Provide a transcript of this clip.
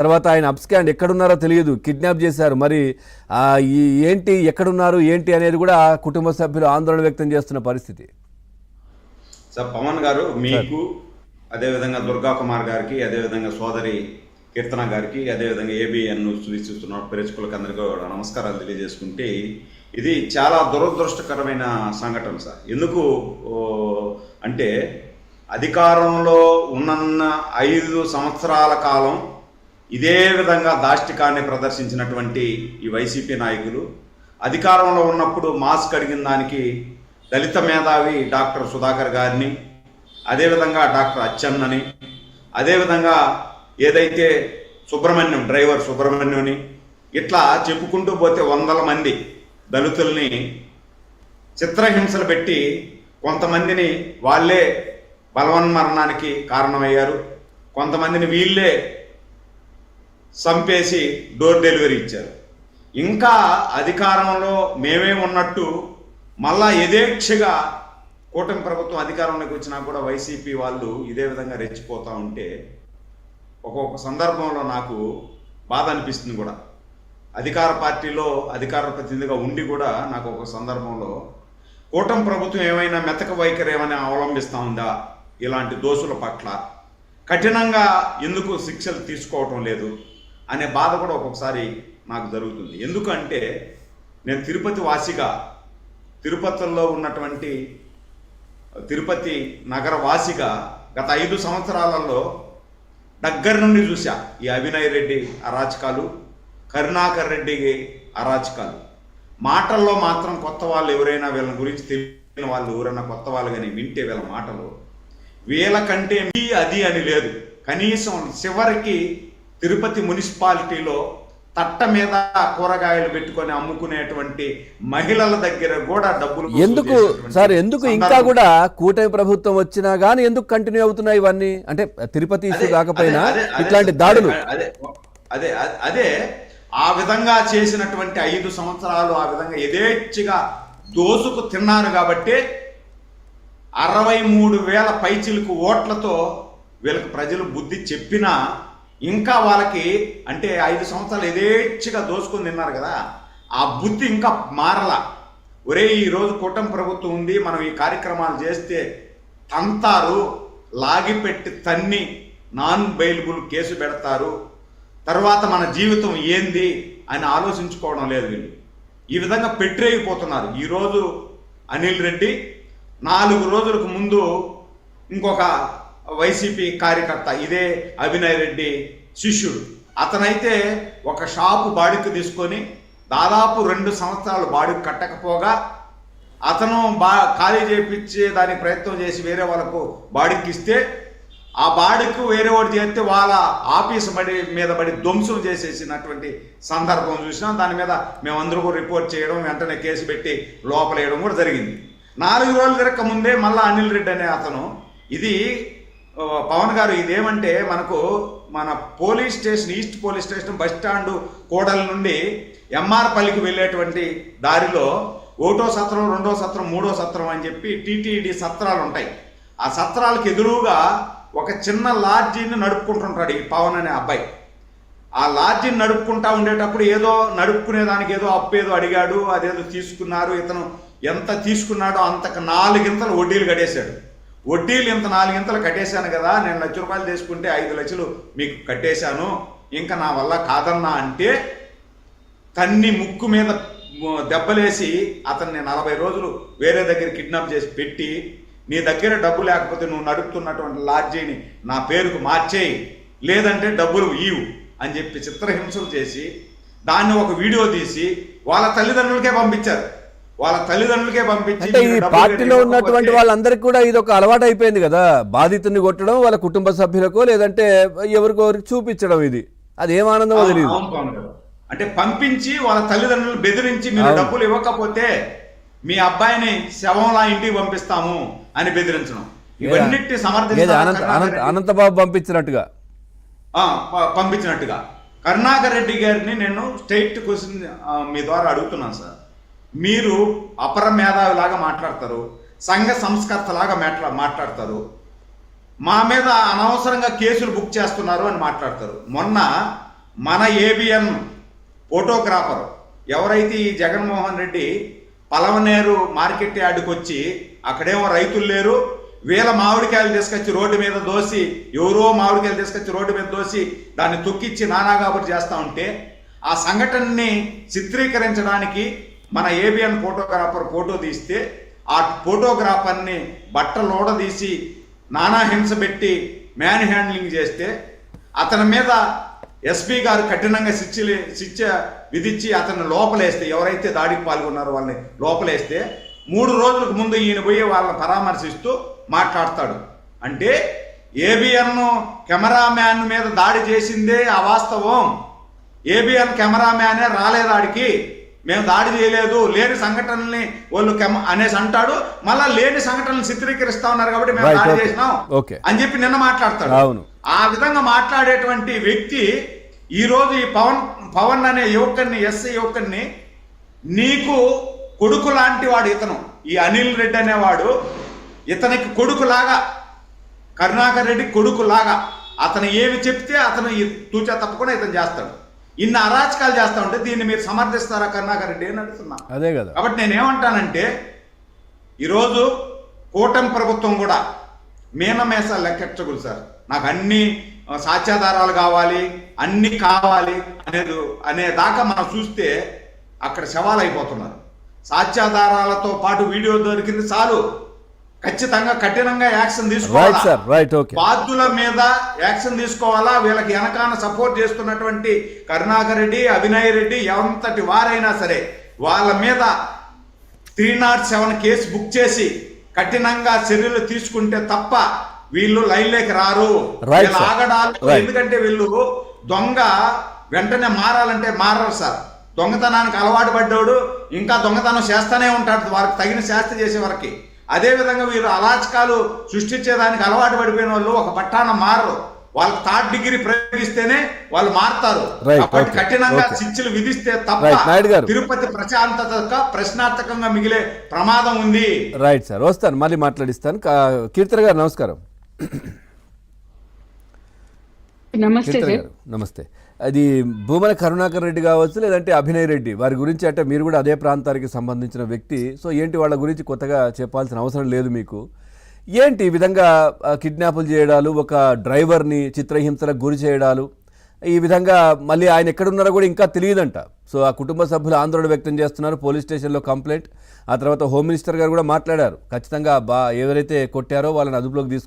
తర్వాత ఆయన అప్స్కాండ్ ఎక్కడున్నారో తెలియదు. కిడ్నాప్ చేశారు. మరి ఆ, ఈ ఏంటి ఎక్కడున్నారు ఏంటి అనేది కూడా కుటుంబ సభ్యులు ఆందోళన వ్యక్తం చేస్తున్న పరిస్థితి. సార్ పవన్ గారు మీకు అదేవిధంగా దుర్గా కుమార్ గారికి అదేవిధంగా సోదరి కీర్తన గారికి అదేవిధంగా ఏబిఎన్ వీక్షిస్తున్న ప్రేక్షకులకు అందరికీ నమస్కారాలు తెలియజేసుకుంటే ఇది చాలా దురదృష్టకరమైన సంఘటన సార్. ఎందుకు? అంటే అధికారంలో ఉన్న ఐదు సంవత్సరాల కాలం ఇదే విధంగా దాష్టికాన్ని ప్రదర్శించినటువంటి ఈ వైసీపీ నాయకులు అధికారంలో ఉన్నప్పుడు మాస్క్ అడిగిన దానికి దళిత మేధావి డాక్టర్ సుధాకర్ గారిని అదేవిధంగా డాక్టర్ అచ్చన్నని అదేవిధంగా ఏదైతే సుబ్రహ్మణ్యం డ్రైవర్ సుబ్రహ్మణ్యుని ఇట్లా చెప్పుకుంటూ పోతే వందల మంది దళితుల్ని చిత్రహింసలు పెట్టి కొంతమందిని వాళ్ళే బలవన్మరణానికి కారణమయ్యారు. కొంతమందిని వీళ్ళే చంపేసి డోర్ డెలివరీ ఇచ్చారు. ఇంకా అధికారంలో మేమే ఉన్నట్టు మళ్ళా యథేక్షగా కూటమి ప్రభుత్వం అధికారంలోకి వచ్చినా కూడా వైసీపీ వాళ్ళు ఇదే విధంగా రెచ్చిపోతూ ఉంటే ఒక్కొక్క సందర్భంలో నాకు బాధ అనిపిస్తుంది కూడా. అధికార పార్టీలో అధికార ప్రతినిధిగా ఉండి కూడా నాకు ఒక సందర్భంలో కూటమి ప్రభుత్వం ఏమైనా మెతక వైఖరి ఏమైనా అవలంబిస్తూ ఉందా? ఇలాంటి దోషుల పట్ల కఠినంగా ఎందుకు శిక్షలు తీసుకోవటం లేదు? అనే బాధ కూడా ఒక్కొక్కసారి నాకు జరుగుతుంది. ఎందుకంటే నేను తిరుపతి వాసిగా తిరుపతిలో ఉన్నటువంటి తిరుపతి నగర వాసిగా గత ఐదు సంవత్సరాలలో దగ్గర నుండి చూశా. ఈ అభినయ్ రెడ్డి అరాచకాలు కరుణాకర్ రెడ్డి అరాచకాలు. మాటల్లో మాత్రం కొత్త వాళ్ళు ఎవరైనా వీళ్ళ గురించి తెలియని వాళ్ళు ఎవరైనా కొత్త వాళ్ళు కానీ వింటే వీళ్ళ మాటలు వీళ్ళకంటే మీ అది అని లేదు. కనీసం చివరికి తిరుపతి మున్సిపాలిటీలో తట్ట మీద కూరగాయలు పెట్టుకొని అమ్ముకునేటువంటి మహిళల దగ్గర కూడా డబ్బులు ఎందుకు సార్ ఎందుకు ఇంకా. కూడా కూటమి ప్రభుత్వం వచ్చినా గానీ ఎందుకు కంటిన్యూ అవుతున్నాయి ఇవన్నీ అంటే తిరుపతి ఇష్యూ అదే, కాకపోయినా ఇట్లాంటి దాడులు అదే అదే అదే ఆ విధంగా చేసినటువంటి ఐదు సంవత్సరాలు ఆ విధంగా యథేచ్ఛగా దోసుకు తిన్నారు కాబట్టి అరవై మూడు వేల పైచిలకు ఓట్లతో వీళ్ళకి ప్రజలు బుద్ధి చెప్పినా ఇంకా వాళ్ళకి అంటే ఐదు సంవత్సరాలు యథేచ్ఛగా దోసుకొని తిన్నారు కదా ఆ బుద్ధి ఇంకా మారలా. ఒరే ఈ రోజు కూటమి ప్రభుత్వం ఉంది మనం ఈ కార్యక్రమాలు చేస్తే తంతారు లాగిపెట్టి తన్ని నాన్ బెయిలబుల్ కేసు పెడతారు. తర్వాత మన జీవితం ఏంది అని ఆలోచించుకోవడం లేదు వీళ్ళు. ఈ విధంగా పెట్టేయిపోతున్నారు ఈరోజు అనిల్ రెడ్డి నాలుగు రోజులకు ముందు ఇంకొక వైసీపీ కార్యకర్త ఇదే అభినయ్ రెడ్డి శిష్యుడు. అతనైతే ఒక షాపు బాడికి తీసుకొని దాదాపు రెండు సంవత్సరాలు బాడికి కట్టకపోగా అతను బా ఖాళీ చేయించే దానికి ప్రయత్నం చేసి వేరే వాళ్ళకు బాడికి ఇస్తే ఆ బాడికి వేరే వాడు చేస్తే వాళ్ళ ఆఫీస్ బడి మీద బడి ధ్వంసం చేసేసినటువంటి సందర్భం చూసినాం. దాని మీద మేమందరూ కూడా రిపోర్ట్ చేయడం వెంటనే కేసు పెట్టి లోపలేయడం కూడా జరిగింది. నాలుగు రోజులు తిరగక ముందే మళ్ళీ అనిల్ రెడ్డి అనే అతను ఇది పవన్ గారు ఇదేమంటే మనకు మన police station east police station bus stand కోడల నుండి ఎంఆర్పల్లికి వెళ్ళేటువంటి దారిలో ఒకటో సత్రం రెండో సత్రం మూడో సత్రం అని చెప్పి టీటీడీ సత్రాలు ఉంటాయి. ఆ సత్రాలకు ఎదురుగా ఒక చిన్న లాడ్జీని నడుపుకుంటుంటాడు ఈ పవన్ అనే అబ్బాయి. ఆ లాడ్జిని నడుపుకుంటా ఉండేటప్పుడు ఏదో నడుపుకునే దానికి ఏదో అప్పు ఏదో అడిగాడు అదేదో తీసుకున్నారు ఇతను ఎంత తీసుకున్నాడో అంతకు నాలుగింతలు వడ్డీలు గడేశాడు వడ్డీలు ఇంత నాలుగింతలు కట్టేశాను కదా నేను లక్ష రూపాయలు తీసుకుంటే ఐదు లక్షలు మీకు కట్టేశాను. ఇంకా నా వల్ల కాదన్నా అంటే తన్ని ముక్కు మీద దెబ్బలేసి అతన్ని నలభై రోజులు వేరే దగ్గర కిడ్నాప్ చేసి పెట్టి నీ దగ్గర డబ్బు లేకపోతే నువ్వు నడుపుతున్నటువంటి లాడ్జీని నా పేరుకు మార్చేయి లేదంటే డబ్బులు ఇవ్వు అని చెప్పి చిత్రహింసలు చేసి దాన్ని ఒక వీడియో తీసి వాళ్ళ తల్లిదండ్రులకే పంపించారు. వాళ్ళ తల్లిదండ్రులకే పంపించి అంటే ఈ పార్టీలో ఉన్నటువంటి వాళ్ళందరికీ కూడా ఇది ఒక అలవాటు అయిపోయింది కదా? బాధితుని కొట్టడం వాళ్ళ కుటుంబ సభ్యులకో లేదంటే ఎవరికో చూపించడం ఇది. అది ఏం ఆనందమో తెలియదు. అంటే పంపించి వాళ్ళ తల్లిదండ్రులు బెదిరించి మీరు. డబ్బులు ఇవ్వకపోతే మీ అబ్బాయిని శవంలా ఇంటికి పంపిస్తాము అని బెదిరించడం. ఇవన్నిటి అనంత అనంతబాబు పంపించినట్టుగా? పంపించినట్టుగా. కరుణాకర్ రెడ్డి గారిని నేను స్టేట్ క్వశ్చన్ మీ ద్వారా అడుగుతున్నాను సార్. మీరు అపర మేధావిలాగా మాట్లాడతారు సంఘ సంస్కర్తలాగా మాట్లా మాట్లాడతారు. మా మీద అనవసరంగా కేసులు బుక్ చేస్తున్నారు అని మాట్లాడతారు. మొన్న మన ఏబిఎన్ ఫోటోగ్రాఫర్ ఎవరైతే ఈ జగన్మోహన్ రెడ్డి పలవనేరు మార్కెట్ యార్డుకు వచ్చి అక్కడేమో రైతులు లేరు వీళ్ళ మామిడికాయలు తీసుకొచ్చి రోడ్డు మీద దోసి ఎవరో మామిడికాయలు తీసుకొచ్చి రోడ్డు మీద దోసి దాన్ని తొక్కిచ్చి నానాగాబరి చేస్తూ ఉంటే ఆ సంఘటనని చిత్రీకరించడానికి మన ఏబిఎన్ ఫోటోగ్రాఫర్ ఫోటో తీస్తే ఆ ఫోటోగ్రాఫర్ని బట్టలోడ తీసి నానా హింస పెట్టి మ్యాన్ హ్యాండ్లింగ్ చేస్తే అతని మీద ఎస్పీ గారు కఠినంగా శిక్ష శిక్ష విధించి అతన్ని లోపలేస్తే ఎవరైతే దాడికి పాల్గొన్నారో వాళ్ళని లోపలేస్తే మూడు రోజులకు ముందు ఈయన పోయి వాళ్ళని పరామర్శిస్తూ మాట్లాడతాడు. అంటే ఏబిఎన్ కెమెరామ్యాన్ మీద దాడి చేసిందే అవాస్తవం. ఏబిఎన్ కెమెరామ్యానే రాలేదాడికి. మేము దాడి చేయలేదు లేని సంఘటనల్ని వాళ్ళు కెమ అనేసి అంటాడు మళ్ళా లేని సంఘటనలు చిత్రీకరిస్తా ఉన్నారు కాబట్టి మేము దాడి. చేసినాం. అని చెప్పి నిన్న మాట్లాడతాడు అవును. ఆ విధంగా మాట్లాడేటువంటి వ్యక్తి ఈ రోజు ఈ పవన్ పవన్ అనే యువకుడిని ఎస్ఐ యువకుడిని నీకు కొడుకు లాంటి వాడు ఇతను ఈ అనిల్ రెడ్డి అనేవాడు ఇతనికి కొడుకులాగా కరుణాకర్ రెడ్డి కొడుకులాగా అతను ఏమి చెప్తే అతను ఈ- తూచా తప్పకుండా ఇతను చేస్తాడు ఇన్ని అరాచకాలు చేస్తా ఉంటే దీన్ని మీరు సమర్థిస్తారా కరుణాకర్ రెడ్డి అని అడుగుతున్నా. అదే కదా. కాబట్టి నేనేమంటానంటే ఈరోజు కూటమి ప్రభుత్వం కూడా మీనమేస లెక్కెట్టకూడదు సార్. నాకు అన్ని సాక్ష్యాధారాలు కావాలి అన్ని కావాలి అనేది అనే దాకా మనం చూస్తే అక్కడ శవాలు అయిపోతున్నారు సాక్ష్యాధారాలతో పాటు వీడియో దొరికింది చాలు. ఖచ్చితంగా కఠినంగా యాక్షన్ తీసుకోవాలి? బాధ్యుల మీద యాక్షన్ తీసుకోవాలా? వీళ్ళకి వెనకాన సపోర్ట్ చేస్తున్నటువంటి కరుణాకర్ రెడ్డి అభినయ్ రెడ్డి ఎంతటి వారైనా సరే వాళ్ళ మీద three not seven case book చేసి కఠినంగా చర్యలు తీసుకుంటే తప్ప వీళ్ళు లైన్లోకి రారు. ఆగడాలు. ఎందుకంటే వీళ్ళు దొంగ వెంటనే మారాలంటే మారరు సార్ దొంగతనానికి అలవాటు పడ్డాడు ఇంకా దొంగతనం చేస్తానే ఉంటాడు. వారికి తగిన శాస్తి చేసే వరకు. అదే విధంగా వీరు అరాచకాలు సృష్టించేదానికి అలవాటు పడిపోయిన వాళ్ళు ఒక పట్టాన మారరు. వాళ్ళకి థర్డ్ డిగ్రీ ప్రయోగిస్తేనే వాళ్ళు మారుతారు. కాబట్టి కఠినంగా. శిక్షలు విధిస్తే తప్ప. తిరుపతి ప్రశాంతత ప్రశ్నార్థకంగా మిగిలే ప్రమాదం ఉంది. రైట్ సార్ వస్తాను మళ్ళీ మాట్లాడిస్తాను. కీర్తన గారు నమస్కారం. నమస్తే నమస్తే. అది భూమన కరుణాకర్ రెడ్డి కావచ్చు లేదంటే అభినయ్ రెడ్డి వారి గురించి అంటే మీరు కూడా అదే ప్రాంతానికి సంబంధించిన వ్యక్తి. సో ఏంటి వాళ్ళ గురించి కొత్తగా చెప్పాల్సిన అవసరం లేదు మీకు. ఏంటి ఈ విధంగా కిడ్నాపులు చేయడాలు ఒక డ్రైవర్ని చిత్రహింసలకు గురి చేయడాలు? ఈ విధంగా మళ్ళీ ఆయన ఎక్కడున్నారో కూడా ఇంకా తెలియదంట. సో ఆ కుటుంబ సభ్యులు ఆందోళన వ్యక్తం చేస్తున్నారు పోలీస్ స్టేషన్లో కంప్లైంట్. ఆ తర్వాత హోమ్ మినిస్టర్ గారు కూడా మాట్లాడారు. ఖచ్చితంగా బా ఎవరైతే కొట్టారో వాళ్ళని అదుపులోకి తీసుకు